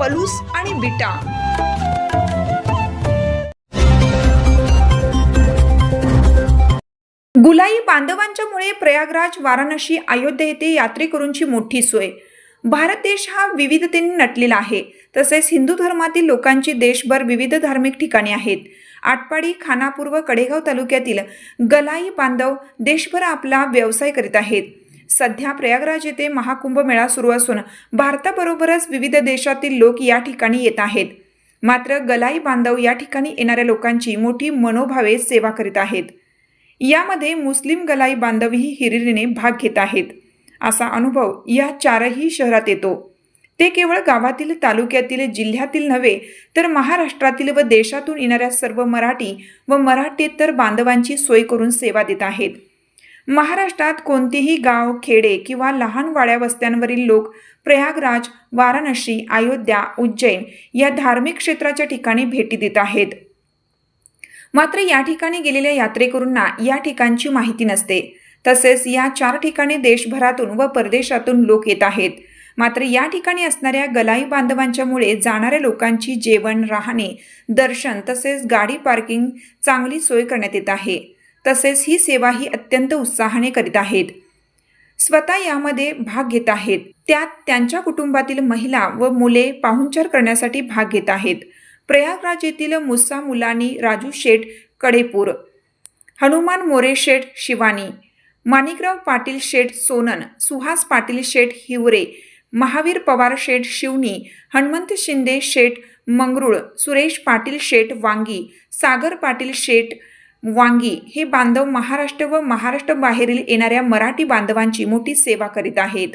पलूस आणि बिटा. गुलाई बांधवांच्यामुळे प्रयागराज वाराणसी अयोध्या येथे यात्रेकरूंची मोठी सोय. भारत देश हा विविधतेने नटलेला आहे. तसेच हिंदू धर्मातील लोकांची देशभर विविध धार्मिक ठिकाणे आहेत. आटपाडी खानापूर व कडेगाव तालुक्यातील गलाई बांधव देशभर आपला व्यवसाय करीत आहेत. सध्या प्रयागराज येथे महाकुंभ मेळा सुरू असून भारताबरोबरच विविध देशातील लोक या ठिकाणी येत आहेत. मात्र गलाई बांधव या ठिकाणी येणाऱ्या लोकांची मोठी मनोभावे सेवा करीत आहेत. यामध्ये मुस्लिम गलाई बांधवही हिरिरीने भाग घेत आहेत. असा अनुभव या चारही शहरात येतो. ते केवळ गावातील तालुक्यातील जिल्ह्यातील नव्हे तर महाराष्ट्रातील व देशातून येणाऱ्या सर्व मराठी व मराठेतर बांधवांची सोय करून सेवा देत आहेत. महाराष्ट्रात कोणतेही गाव खेडे किंवा लहान वाड्या वस्त्यांवरील लोक प्रयागराज वाराणसी अयोध्या उज्जैन या धार्मिक क्षेत्राच्या ठिकाणी भेटी देत आहेत. मात्र या ठिकाणी गेलेल्या यात्रेकरूंना या ठिकाणची माहिती नसते. तसेच या चार ठिकाणी देशभरातून व परदेशातून लोक येत आहेत. मात्र या ठिकाणी असणाऱ्या गलाई बांधवांच्यामुळे जाणाऱ्या लोकांची जेवण राहणे दर्शन तसेच गाडी पार्किंग चांगली सोय करण्यात येत आहे. तसेच ही सेवा ही अत्यंत उत्साहाने करीत आहेत. स्वतः यामध्ये भाग घेत आहेत. त्यात त्यांच्या कुटुंबातील महिला व मुले पाहुणचार करण्यासाठी भाग घेत आहेत. प्रयागराज येथील मुसा मुलानी राजू शेठ कडेपूर हनुमान मोरे शेठ शिवानी माणिकराव पाटील शेठ सोनन सुहास पाटील शेठ हिवरे महावीर पवार शेठ शिवनी हनुमंत शिंदे शेठ मंगरुळ सुरेश पाटील शेठ वांगी सागर पाटील शेठ वांगी हे बांधव महाराष्ट्र व महाराष्ट्र बाहेरील येणाऱ्या मराठी बांधवांची मोठी सेवा करीत आहेत.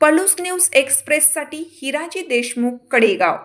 पलूस न्यूज एक्सप्रेससाठी हिराजी देशमुख कडेगाव.